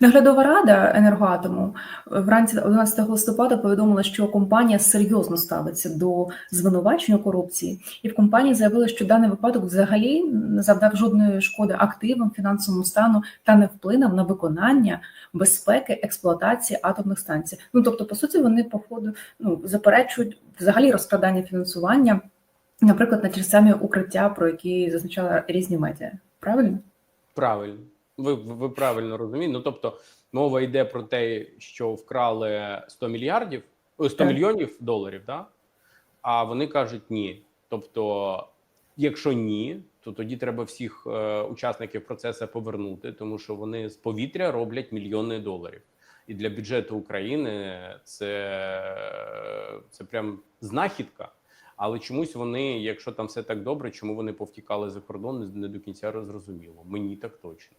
Наглядова рада енергоатому вранці 11 листопада повідомила, що компанія серйозно ставиться до звинувачень у корупції, і в компанії заявили, що даний випадок взагалі не завдав жодної шкоди активам, фінансовому стану та не вплинув на виконання безпеки експлуатації атомних станцій. Ну тобто, по суті, вони походу ну заперечують взагалі розкрадання фінансування, наприклад, на ті ж самі укриття, про які зазначали різні медіа. Правильно? Правильно, ви, ви правильно розумієте. Ну тобто, мова йде про те, що вкрали 100 мільярдів, о, 100 Так. мільйонів доларів, да? а вони кажуть ні. Тобто, якщо ні, то тоді треба всіх е, учасників процесу повернути, тому що вони з повітря роблять мільйони доларів. І для бюджету України це, це прям знахідка. Але чомусь вони, якщо там все так добре, чому вони повтікали за кордон, не- не до кінця зрозуміло. Мені так точно.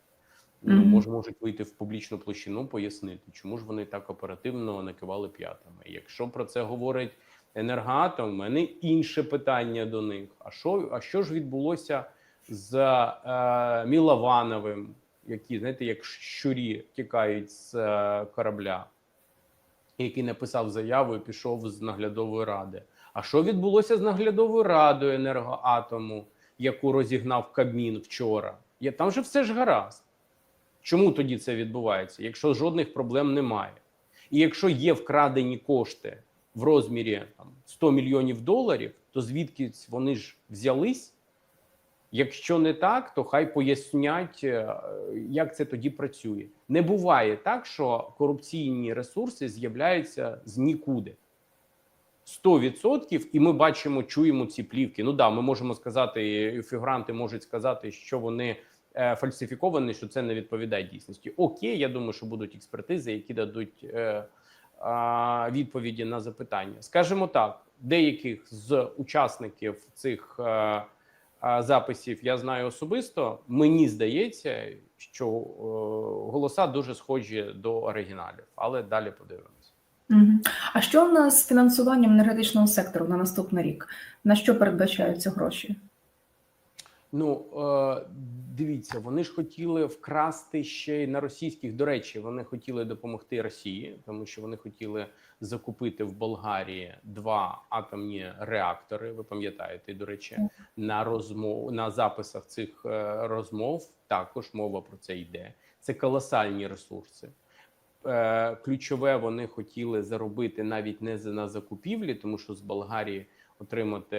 Ну, може, можуть вийти в публічну площину, пояснити, чому ж вони так оперативно накивали п'ятами. Якщо про це говорить енергоатом, в мене інше питання до них. А що, а що ж відбулося з е, Міловановим, які, знаєте, як щурі тікають з е, корабля, який написав заяву і пішов з наглядової ради. А що відбулося з наглядовою радою енергоатому, яку розігнав Кабмін вчора? Є там же все ж гаразд. Чому тоді це відбувається, якщо жодних проблем немає? І якщо є вкрадені кошти в розмірі там, 100 мільйонів доларів, то звідки вони ж взялись? Якщо не так, то хай пояснять, е, як це тоді працює. Не буває так, що корупційні ресурси з'являються з нікуди. 100% і ми бачимо, чуємо ці плівки. Ну да, ми можемо сказати, фігуранти можуть сказати, що вони е, фальсифіковані, що це не відповідає дійсності. Окей, я думаю, що будуть експертизи, які дадуть е, а, відповіді на запитання. Скажімо так, деяких з учасників цих е, е, записів я знаю особисто. Мені здається, що е, голоса дуже схожі до оригіналів, але далі подивимося. А що в нас з фінансуванням енергетичного сектору на наступний рік? На що передбачаються гроші? Ну е, дивіться, вони ж хотіли вкрасти ще й на російських. До речі, вони хотіли допомогти Росії, тому що вони хотіли закупити в Болгарії два атомні реактори. Ви пам'ятаєте, до речі, на розмов на записах цих е, розмов також мова про це йде. Це колосальні ресурси. Е, ключове вони хотіли заробити навіть не за- на закупівлі, тому що з Болгарії отримати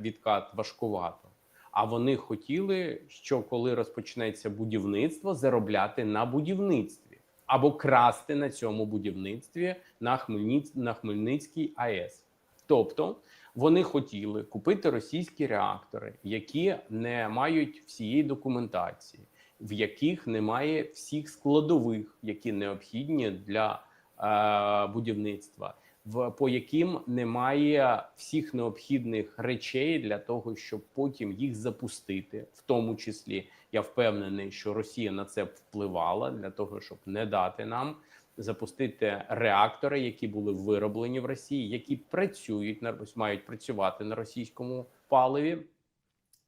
відкат важкувато. А вони хотіли, що коли розпочнеться будівництво, заробляти на будівництві або красти на цьому будівництві на Хмельниць на Хмельницькій АЕС. Тобто вони хотіли купити російські реактори, які не мають всієї документації, в яких немає всіх складових, які необхідні для е, будівництва, в по яким немає всіх необхідних речей для того, щоб потім їх запустити, в тому числі я впевнений, що Росія на це впливала для того, щоб не дати нам запустити реактори, які були вироблені в Росії, які працюють на мають працювати на російському паливі.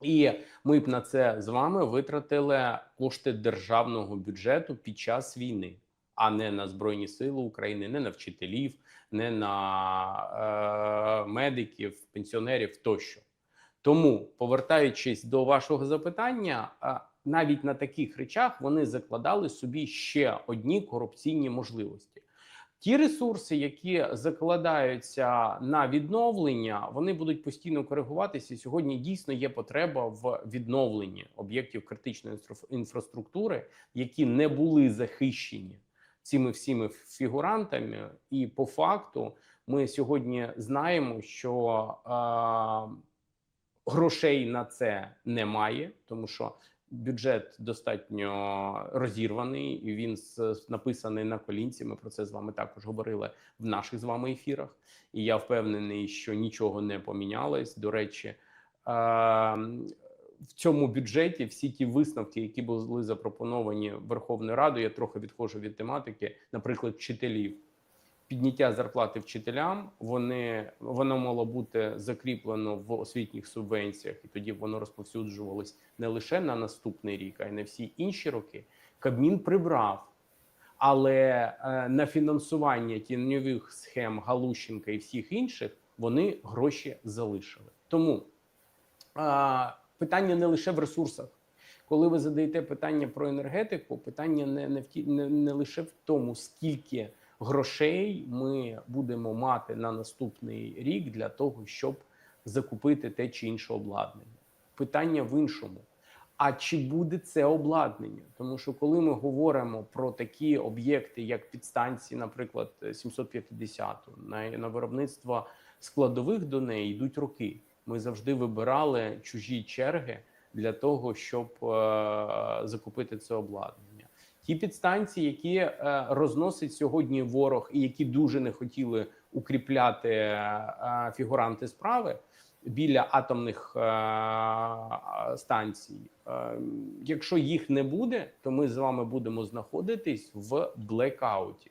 І ми б на це з вами витратили кошти державного бюджету під час війни, а не на збройні сили України, не на вчителів, не на е, медиків, пенсіонерів тощо. Тому, повертаючись до вашого запитання, навіть на таких речах вони закладали собі ще одні корупційні можливості. Ті ресурси, які закладаються на відновлення, вони будуть постійно коригуватися. Сьогодні дійсно є потреба в відновленні об'єктів критичної інфраструктури, які не були захищені цими всіми фігурантами. І по факту ми сьогодні знаємо, що е, грошей на це немає, тому що бюджет достатньо розірваний, і він написаний на колінці. Ми про це з вами також говорили в наших з вами ефірах. І я впевнений, що нічого не помінялось. До речі, е, в цьому бюджеті всі ті висновки, які були запропоновані Верховною Радою, я трохи відходжу від тематики, наприклад, вчителів. Підняття зарплати вчителям вони воно мало бути закріплено в освітніх субвенціях, і тоді воно розповсюджувалось не лише на наступний рік, а й на всі інші роки. Кабмін прибрав Але е, на фінансування тіньових схем Галущенка і всіх інших вони гроші залишили. Тому а, питання не лише в ресурсах. Коли ви задаєте питання про енергетику, питання не, не, в не, не лише в тому, скільки грошей ми будемо мати на наступний рік для того, щоб закупити те чи інше обладнання. Питання в іншому. А чи буде це обладнання? Тому що коли ми говоримо про такі об'єкти, як підстанції, наприклад, 750 на, на виробництво складових до неї йдуть роки. Ми завжди вибирали чужі черги для того, щоб е, закупити це обладнання. Ті підстанції, які е, розносить сьогодні ворог, і які дуже не хотіли укріпляти е, фігуранти справи біля атомних е, станцій. Е, якщо їх не буде, то ми з вами будемо знаходитись в блекауті.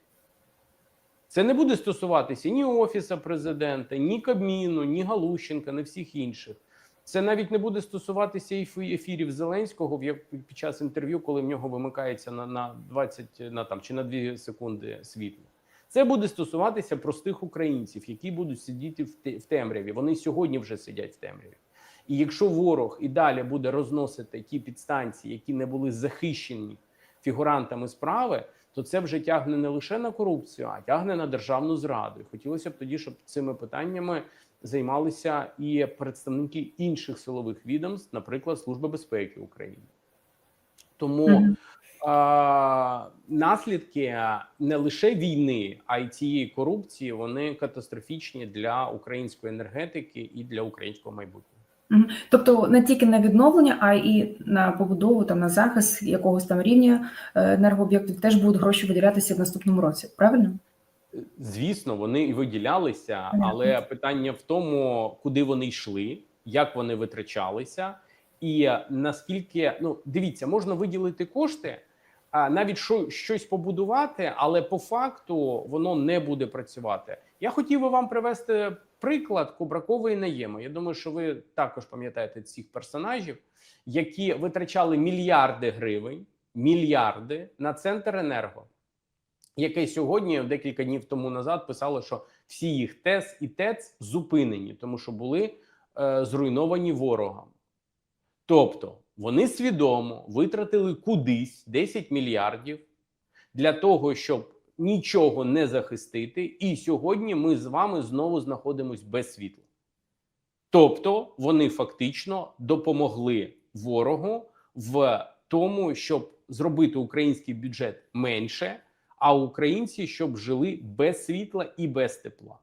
Це не буде стосуватися ні офіса президента, ні Кабміну, ні Галущенка, ні всіх інших. Це навіть не буде стосуватися ефірів Зеленського під час інтерв'ю, коли в нього вимикається на, на 20 на там чи на 2 секунди світло. Це буде стосуватися простих українців, які будуть сидіти в темряві. Вони сьогодні вже сидять в темряві. І якщо ворог і далі буде розносити ті підстанції, які не були захищені фігурантами справи, то це вже тягне не лише на корупцію, а тягне на державну зраду. І хотілося б тоді, щоб цими питаннями займалися і представники інших силових відомств, наприклад, Служба безпеки України. Тому Мгм. а, наслідки не лише війни, а й цієї корупції вони катастрофічні для української енергетики і для українського майбутнього. Тобто не тільки на відновлення, а і на побудову там на захист якогось там рівня е, енергооб'єктів теж будуть гроші виділятися в наступному році. Правильно? Звісно, вони і виділялися, але питання в тому, куди вони йшли, як вони витрачалися, і наскільки ну дивіться, можна виділити кошти, а навіть що, щось побудувати, але по факту воно не буде працювати. Я хотів би вам привести приклад Кубракової наєми. Я думаю, що ви також пам'ятаєте цих персонажів, які витрачали мільярди гривень, мільярди на центр енерго яке сьогодні декілька днів тому назад писало, що всі їх ТЕС і ТЕЦ зупинені, тому що були е, зруйновані ворогом. Тобто вони свідомо витратили кудись 10 мільярдів для того, щоб нічого не захистити, і сьогодні ми з вами знову знаходимося без світла. Тобто вони фактично допомогли ворогу в тому, щоб зробити український бюджет менше, а українці щоб жили без світла і без тепла.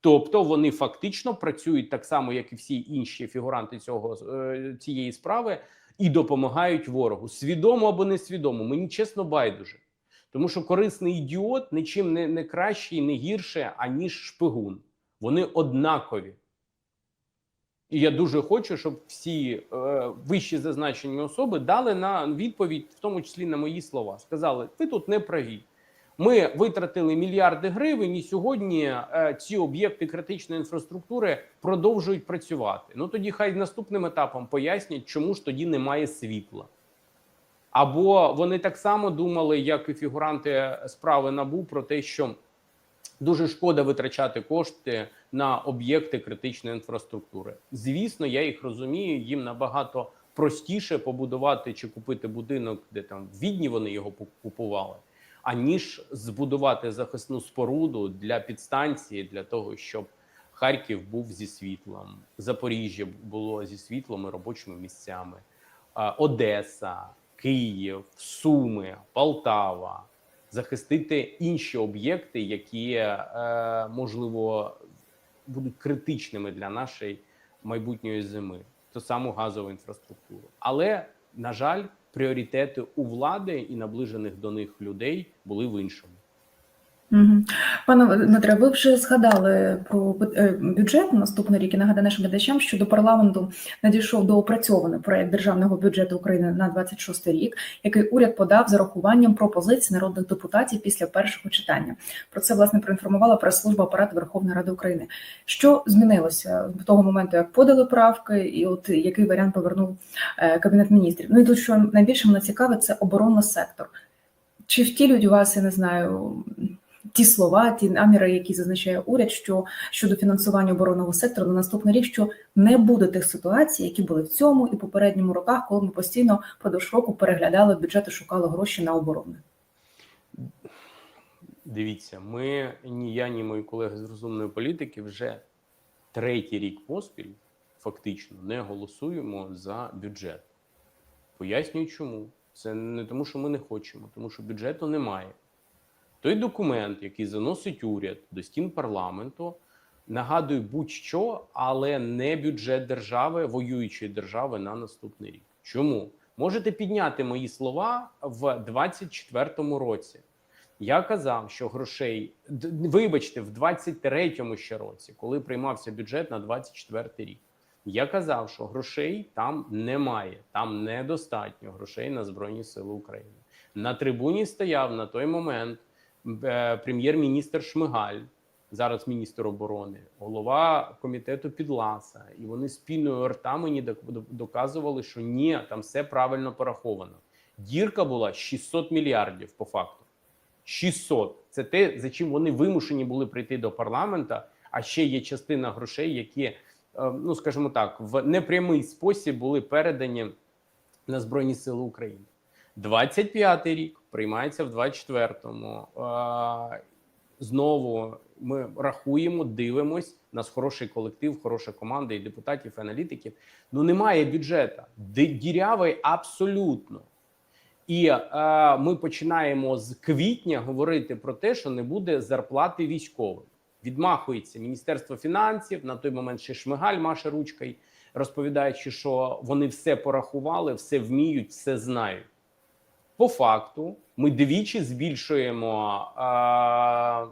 Тобто вони фактично працюють так само, як і всі інші фігуранти цього е, цієї справи, і допомагають ворогу свідомо або несвідомо. Мені чесно байдуже, тому що корисний ідіот нічим не, не краще і не гірше, аніж шпигун. Вони однакові. І я дуже хочу, щоб всі е, вищі зазначені особи дали на відповідь, в тому числі на мої слова. Сказали: ви тут не праві. Ми витратили мільярди гривень, і сьогодні е, ці об'єкти критичної інфраструктури продовжують працювати. Ну тоді хай наступним етапом пояснять, чому ж тоді немає світла. Або вони так само думали, як і фігуранти справи набу, про те, що дуже шкода витрачати кошти на об'єкти критичної інфраструктури. Звісно, я їх розумію. Їм набагато простіше побудувати чи купити будинок, де там в Відні вони його купували, аніж збудувати захисну споруду для підстанції, для того, щоб Харків був зі світлом, Запоріжжя було зі світлом і робочими місцями, Одеса, Київ, Суми, Полтава. Захистити інші об'єкти, які е, можливо будуть критичними для нашої майбутньої зими, ту саму газову інфраструктуру. Але на жаль, пріоритети у влади і наближених до них людей були в іншому. Угу. Пане Дмитре, ви вже згадали про е, бюджет на наступний рік і нагадаю глядачам, що до парламенту надійшов доопрацьований проект державного бюджету України на 26 рік, який уряд подав з урахуванням пропозицій народних депутатів після першого читання. Про це власне проінформувала прес-служба апарату Верховної Ради України. Що змінилося з того моменту, як подали правки, і от який варіант повернув е, кабінет міністрів? Ну і тут що найбільше мене цікавить, це оборонний сектор. Чи втілюють вас, я не знаю, ті слова, ті наміри, які зазначає уряд, що щодо фінансування оборонного сектору на наступний рік, що не буде тих ситуацій, які були в цьому і попередньому роках, коли ми постійно впродовж року переглядали бюджет і шукали гроші на оборону? Дивіться, ми ні я, ні мої колеги з розумної політики вже третій рік поспіль фактично не голосуємо за бюджет. Пояснюю, чому. Це не тому, що ми не хочемо, тому що бюджету немає. Той документ, який заносить уряд до стін парламенту, нагадує будь-що, але не бюджет держави, воюючої держави на наступний рік. Чому? Можете підняти мої слова в 24-му році. Я казав, що грошей вибачте, в 23-му ще році, коли приймався бюджет на 24-й рік. Я казав, що грошей там немає, там недостатньо грошей на Збройні Сили України. На трибуні стояв на той момент прем'єр-міністр Шмигаль, зараз міністр оборони, голова комітету Підласа, і вони спільною рта мені док- док- доказували, що ні, там все правильно пораховано. Дірка була 600 мільярдів по факту. 600. Це те, за чим вони вимушені були прийти до парламента. А ще є частина грошей, які, е, ну скажімо так, в непрямий спосіб були передані на Збройні Сили України. 25-й рік приймається в 24-му. Е, Знову ми рахуємо, дивимось. У нас хороший колектив, хороша команда і депутатів, і аналітиків. Ну немає бюджету. Дірявий абсолютно. І е, ми починаємо з квітня говорити про те, що не буде зарплати військовим. Відмахується Міністерство фінансів на той момент ще Шмигаль маше ручкою, розповідаючи, що вони все порахували, все вміють, все знають. По факту, ми двічі збільшуємо е,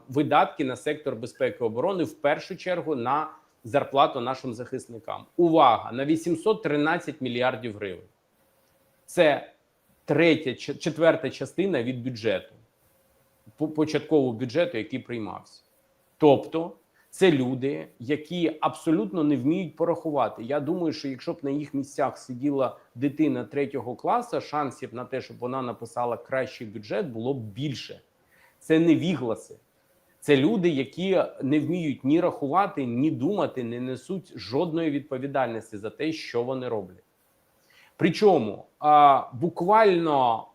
видатки на сектор безпеки і оборони в першу чергу на зарплату нашим захисникам. Увага на 813 мільярдів гривень. Це третя четверта частина від бюджету, початкового бюджету, який приймався. Тобто, це люди, які абсолютно не вміють порахувати. Я думаю, що якщо б на їх місцях сиділа дитина третього класу, шансів на те, щоб вона написала кращий бюджет, було б більше. Це не вігласи. Це люди, які не вміють ні рахувати, ні думати, не несуть жодної відповідальності за те, що вони роблять. Причому а, буквально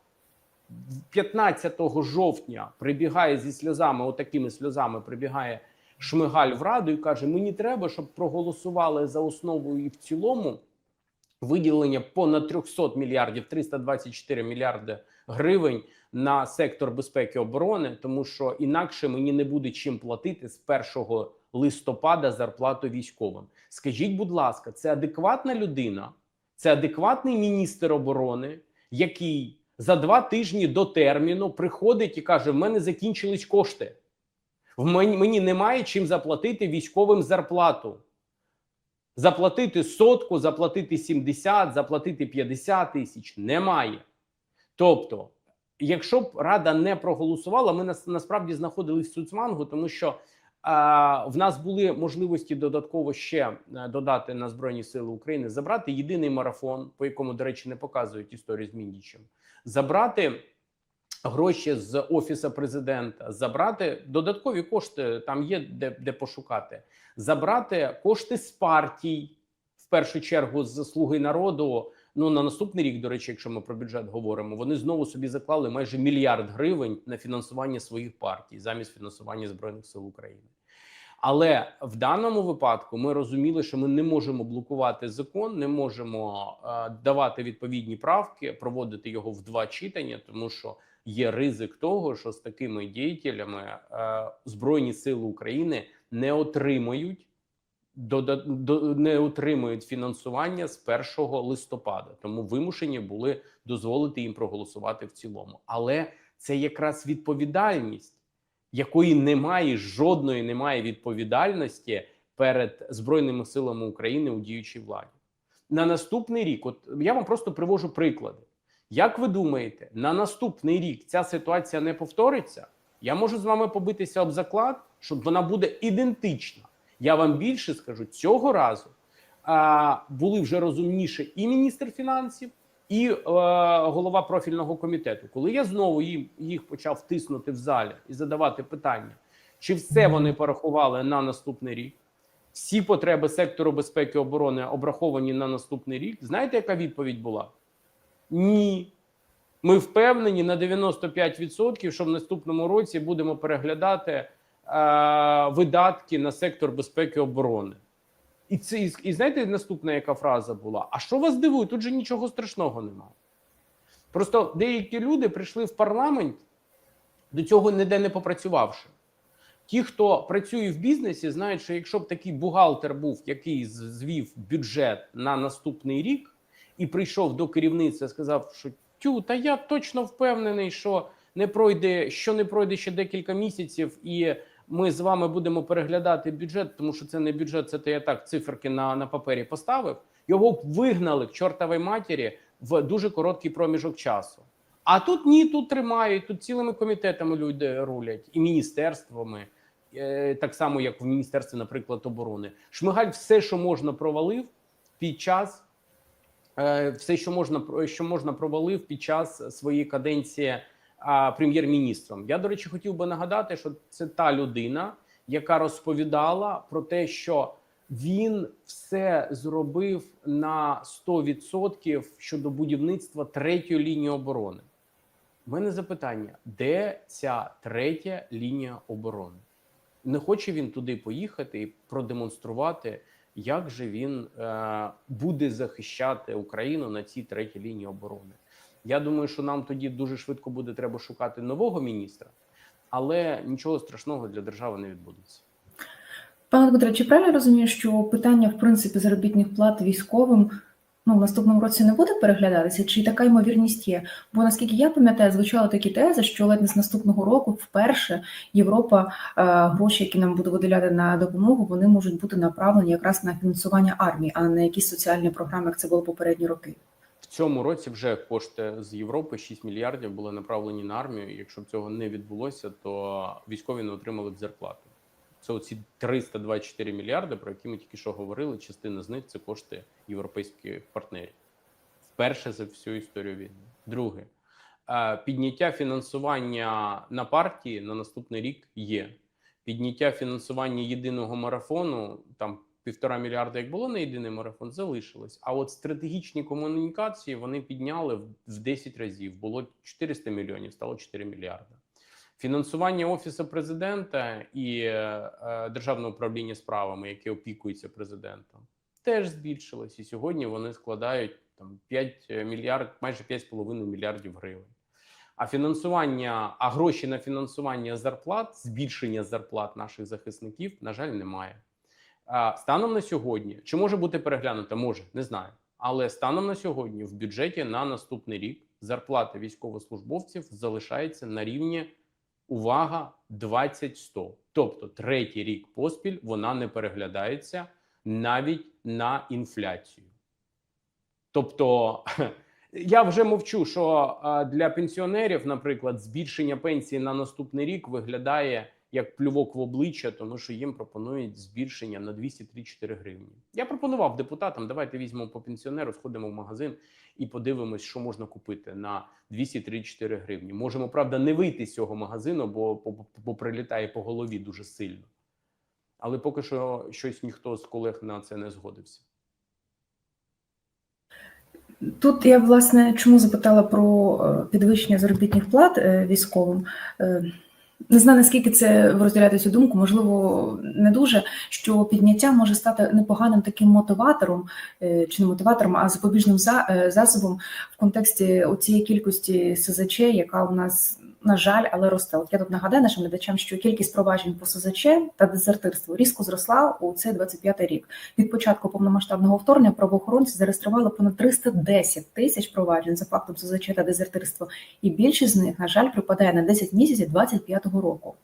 15 жовтня прибігає зі сльозами, отакими сльозами прибігає Шмигаль в раду і каже: Мені треба, щоб проголосували за основу і в цілому виділення понад 300 мільярдів 324 мільярди гривень на сектор безпеки оборони, тому що інакше мені не буде чим платити з 1 листопада зарплату військовим. Скажіть, будь ласка, це адекватна людина, це адекватний міністр оборони, який за два тижні до терміну приходить і каже: в мене закінчились кошти. В мені, немає чим заплатити військовим зарплату. Заплатити сотку, заплатити 70, заплатити 50 тисяч немає. Тобто, якщо б Рада не проголосувала, ми нас, насправді знаходились в Суцмангу, тому що а, в нас були можливості додатково ще е, додати на Збройні Сили України, забрати єдиний марафон, по якому, до речі, не показують історію з Міндічем, забрати гроші з офісу президента, забрати додаткові кошти. Там є де, де пошукати, забрати кошти з партій, в першу чергу з слуги народу. Ну на наступний рік, до речі, якщо ми про бюджет говоримо, вони знову собі заклали майже мільярд гривень на фінансування своїх партій замість фінансування збройних сил України. Але в даному випадку ми розуміли, що ми не можемо блокувати закон, не можемо е, давати відповідні правки, проводити його в два читання, тому що є ризик того, що з такими діятелями е, збройні сили України не до, не отримують фінансування з 1 листопада, тому вимушені були дозволити їм проголосувати в цілому. Але це якраз відповідальність, якої немає жодної немає відповідальності перед збройними силами України у діючій владі. На наступний рік, от я вам просто привожу приклади. Як ви думаєте, на наступний рік ця ситуація не повториться? Я можу з вами побитися об заклад, що вона буде ідентична. Я вам більше скажу, цього разу а, були вже розумніше і міністр фінансів, і е, голова профільного комітету. Коли я знову їм їх почав тиснути в залі і задавати питання, чи все вони порахували на наступний рік, всі потреби сектору безпеки і оборони обраховані на наступний рік. Знаєте, яка відповідь була? Ні. Ми впевнені на 95%, що в наступному році будемо переглядати е, видатки на сектор безпеки оборони. І це і, і знаєте, наступна яка фраза була? А що вас дивує? Тут же нічого страшного немає. Просто деякі люди прийшли в парламент до цього ніде не попрацювавши. Ті, хто працює в бізнесі, знають, що якщо б такий бухгалтер був, який звів бюджет на наступний рік і прийшов до керівництва сказав, що тю, та я точно впевнений, що не пройде, що не пройде ще декілька місяців, і ми з вами будемо переглядати бюджет, тому що це не бюджет, це я так циферки на, на папері поставив. Його вигнали к чортовій матері в дуже короткий проміжок часу. А тут ні, тут тримають, тут цілими комітетами люди рулять і міністерствами, е, так само як в міністерстві, наприклад, оборони. Шмигаль все, що можна, провалив під час все, що можна що можна провалив під час своєї каденції прем'єр-міністром. Я, до речі, хотів би нагадати, що це та людина, яка розповідала про те, що він все зробив на 100% щодо будівництва третьої лінії оборони. У мене запитання: де ця третя лінія оборони? Не хоче він туди поїхати і продемонструвати, як же він е, буде захищати Україну на цій третій лінії оборони. Я думаю, що нам тоді дуже швидко буде треба шукати нового міністра, але нічого страшного для держави не відбудеться. Пане Дмитре, чи правильно розумієш, що питання в принципі заробітних плат військовим ну в наступному році не буде переглядатися? Чи така ймовірність є? Бо наскільки я пам'ятаю, звучали такі тези, що ледь не з наступного року вперше Європа е, гроші, які нам буде виділяти на допомогу, вони можуть бути направлені якраз на фінансування армії, а не якісь соціальні програми, як це було попередні роки. В цьому році вже кошти з Європи 6 мільярдів були направлені на армію. Якщо б цього не відбулося, то військові не отримали б зарплату. Це оці 324 мільярди, про які ми тільки що говорили. Частина з них це кошти європейських партнерів. Вперше за всю історію війни. Друге, підняття фінансування на партії на наступний рік є. Підняття фінансування єдиного марафону там півтора мільярда, як було на єдиний марафон, залишилось. А от стратегічні комунікації вони підняли в 10 разів. Було 400 мільйонів, стало 4 мільярди. Фінансування офісу президента і е, е, державного управління справами, яке опікується президентом, теж збільшилось. І сьогодні вони складають там 5 мільярд, майже 5,5 мільярдів гривень. А фінансування, а гроші на фінансування зарплат, збільшення зарплат наших захисників, на жаль, немає. А, Станом на сьогодні, чи може бути переглянута? Може, не знаю. Але станом на сьогодні в бюджеті на наступний рік зарплата військовослужбовців залишається на рівні увага 20-100. Тобто третій рік поспіль вона не переглядається навіть на інфляцію. Тобто, я вже мовчу, що для пенсіонерів, наприклад, збільшення пенсії на наступний рік виглядає як плювок в обличчя, тому що їм пропонують збільшення на 203-4 гривні. Я пропонував депутатам: давайте візьмемо по пенсіонеру, сходимо в магазин і подивимось, що можна купити на 203-4 гривні. Можемо, правда, не вийти з цього магазину, бо, прилітає по голові дуже сильно. Але поки що щось ніхто з колег на це не згодився. Тут я власне чому запитала про е, підвищення заробітних плат е, військовим. Не знаю, наскільки це ви розділяєте цю думку, можливо, не дуже, що підняття може стати непоганим таким мотиватором, е, чи не мотиватором, а запобіжним за- е, засобом в контексті цієї кількості СЗЧ, яка у нас, на жаль, але росте. От я тут нагадаю нашим глядачам, що кількість проваджень по СЗЧ та дезертирству різко зросла у цей 25-й рік. Від початку повномасштабного вторгнення правоохоронці зареєстрували понад 310 тисяч проваджень за фактом СЗЧ та дезертирства, і більшість з них, на жаль, припадає на 10 місяців 25-го року.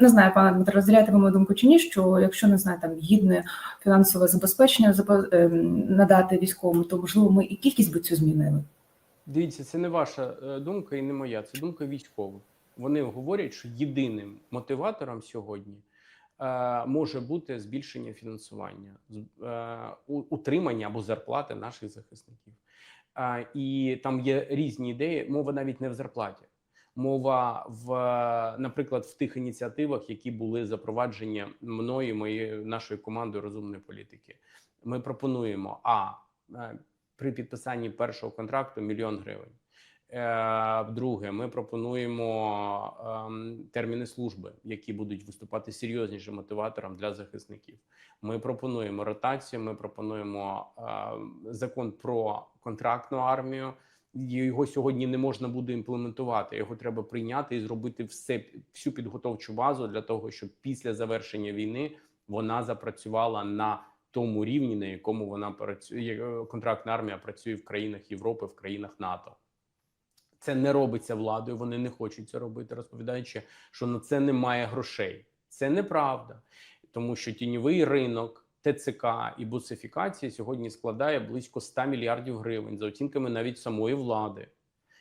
Не знаю, пане Дмитро, розділяєте ви мою думку чи ні, що якщо не знаю, там гідне фінансове забезпечення ем, надати військовому, то можливо ми і кількість би цю змінили. Дивіться, це не ваша е, думка і не моя, це думка військових. Вони говорять, що єдиним мотиватором сьогодні е, може бути збільшення фінансування, е, утримання або зарплати наших захисників. А, і там є різні ідеї. Мова навіть не в зарплаті. Мова в, наприклад, в тих ініціативах, які були запроваджені мною, моєю нашою командою розумної політики. Ми пропонуємо а е, при підписанні першого контракту мільйон гривень. Е, Друге, ми пропонуємо ем, терміни служби, які будуть виступати серйознішим мотиватором для захисників. Ми пропонуємо ротацію. Ми пропонуємо ем, закон про контрактну армію. Його сьогодні не можна буде імплементувати. Його треба прийняти і зробити все всю підготовчу базу для того, щоб після завершення війни вона запрацювала на тому рівні, на якому вона працює. е, Контрактна армія працює в країнах Європи, в країнах НАТО. Це не робиться владою. Вони не хочуть це робити, розповідаючи, що на це немає грошей. Це неправда, тому що тіньовий ринок ТЦК і буцифікація сьогодні складає близько 100 мільярдів гривень за оцінками навіть самої влади.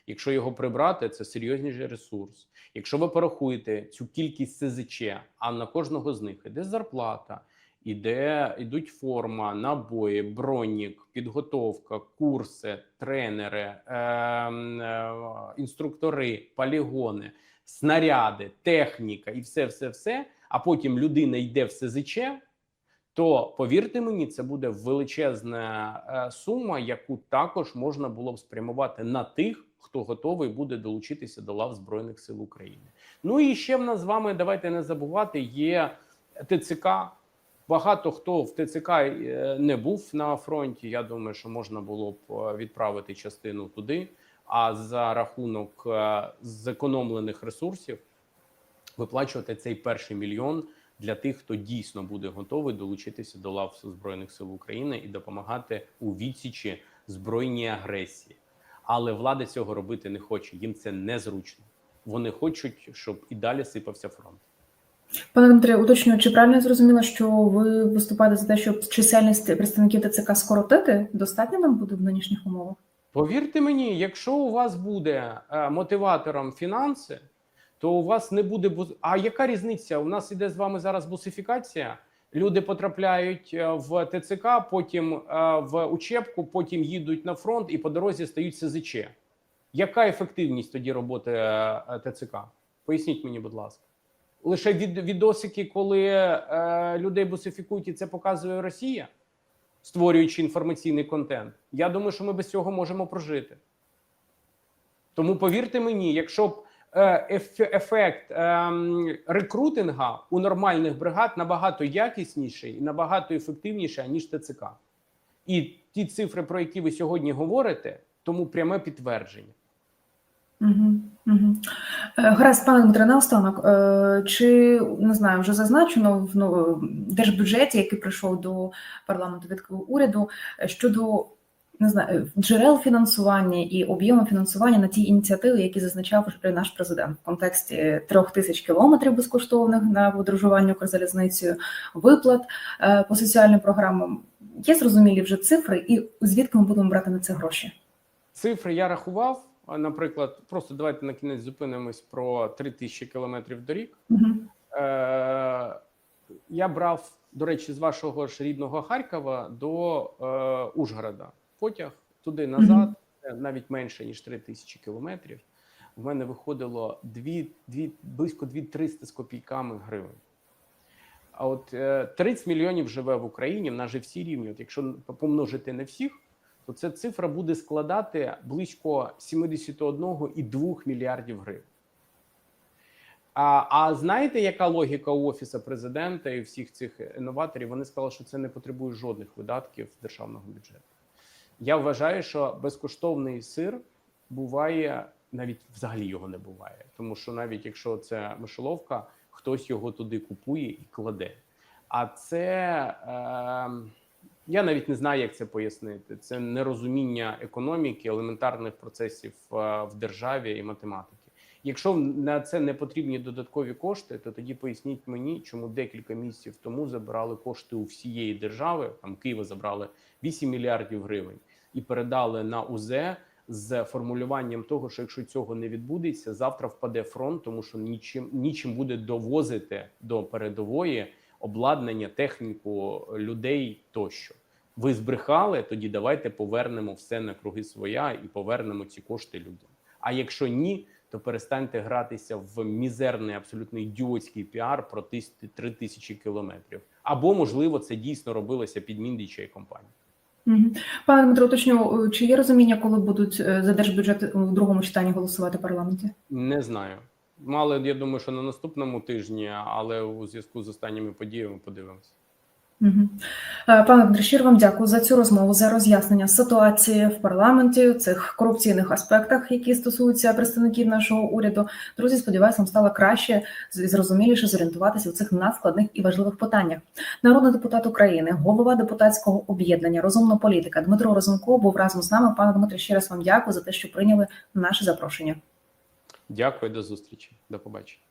Якщо його прибрати, це серйозніший ресурс. Якщо ви порахуєте цю кількість СЗЧ, а на кожного з них іде зарплата, іде ідуть форма, набої, бронік, підготовка, курси, тренери, ем, е, інструктори, полігони, снаряди, техніка і все, все, все. А потім людина йде в СЗЧ, то повірте мені, це буде величезна е, сума, яку також можна було б спрямувати на тих, хто готовий буде долучитися до лав Збройних сил України. Ну і ще в нас з вами давайте не забувати. Є ТЦК. Багато хто в ТЦК е, не був на фронті. Я думаю, що можна було б е, відправити частину туди. А за рахунок е, зекономлених ресурсів виплачувати цей перший мільйон для тих, хто дійсно буде готовий долучитися до лав збройних сил України і допомагати у відсічі збройній агресії. Але влада цього робити не хоче. Їм це незручно. Вони хочуть, щоб і далі сипався фронт. Пане Дмитре, уточнюю, чи правильно я зрозуміла, що ви виступаєте за те, щоб чисельність представників ТЦК скоротити? Достатньо нам буде в нинішніх умовах? Повірте мені, якщо у вас буде е, мотиватором фінанси, то у вас не буде бу- А яка різниця? У нас іде з вами зараз бусифікація. Люди потрапляють е, в ТЦК, потім е, в учебку, потім їдуть на фронт і по дорозі стають СЗЧ. Яка ефективність тоді роботи е, е, ТЦК? Поясніть мені, будь ласка. Лише від, відосики, коли е, людей бусифікують, і це показує Росія, створюючи інформаційний контент. Я думаю, що ми без цього можемо прожити. Тому повірте мені, якщо б е, ефект ем, рекрутинга у нормальних бригад набагато ясніший і набагато ефективніший, ніж ТЦК. І ті цифри, про які ви сьогодні говорите, тому пряме підтвердження. Угу. Гаразд, пане Дмитре, наостанок, е, чи не знаю, вже зазначено в ну, держбюджеті, який прийшов до парламенту від уряду, е, щодо не знаю, джерел фінансування і об'єму фінансування на ті ініціативи, які зазначав наш президент в контексті трьох тисяч кілометрів безкоштовних на подорожування Укрзалізницею, виплат е, по соціальним програмам. Є зрозумілі вже цифри, і звідки ми будемо брати на це гроші? Цифри я рахував. Наприклад, просто давайте на кінець зупинимось про 3 тисячі кілометрів доріг. Угу. Е, я брав, до речі, з вашого ж рідного Харкова до е, Ужгорода потяг туди назад, е, навіть менше ніж 3 тисячі кілометрів. В мене виходило 2, 2, близько 2-300 з копійками гривень. А от е, 30 мільйонів живе в Україні, в нас же всі рівні. От якщо помножити на всіх, то ця цифра буде складати близько 71,2 мільярдів гривень. А, а знаєте, яка логіка у офісу президента і всіх цих інноваторів? Вони сказали, що це не потребує жодних видатків державного бюджету. Я вважаю, що безкоштовний сир буває навіть взагалі його не буває, тому що навіть якщо це мишоловка, хтось його туди купує і кладе. А це е, я навіть не знаю, як це пояснити. Це нерозуміння економіки, елементарних процесів е, в державі і математики. Якщо на це не потрібні додаткові кошти, то тоді поясніть мені, чому декілька місяців тому забирали кошти у всієї держави. Там Києва забрали 8 мільярдів гривень і передали на УЗ з формулюванням того, що якщо цього не відбудеться, завтра впаде фронт, тому що нічим нічим буде довозити до передової обладнання, техніку, людей тощо. Ви збрехали, тоді давайте повернемо все на круги своя і повернемо ці кошти людям. А якщо ні, то перестаньте гратися в мізерний, абсолютно ідіотський піар про три тисячі кілометрів. Або можливо це дійсно робилося під Міндіча і компанії. Пане Дмитро, уточню, чи є розуміння, коли будуть е, за держбюджет у другому читанні голосувати в парламенті? Не знаю. Мали, я думаю, що на наступному тижні, але у зв'язку з останніми подіями подивимося. Мгм. Е, Пане Дмитро, вам дякую за цю розмову, за роз'яснення ситуації в парламенті, цих корупційних аспектах, які стосуються представників нашого уряду. Друзі, сподіваюся, вам стало краще з- зрозуміліше зорієнтуватися у цих надскладних і важливих питаннях. Народний депутат України, голова депутатського об'єднання Розумна політика Дмитро Розумко був разом з нами. Пане Дмитро, ще раз вам дякую за те, що прийняли наше запрошення. Дякую, до зустрічі. До побачення.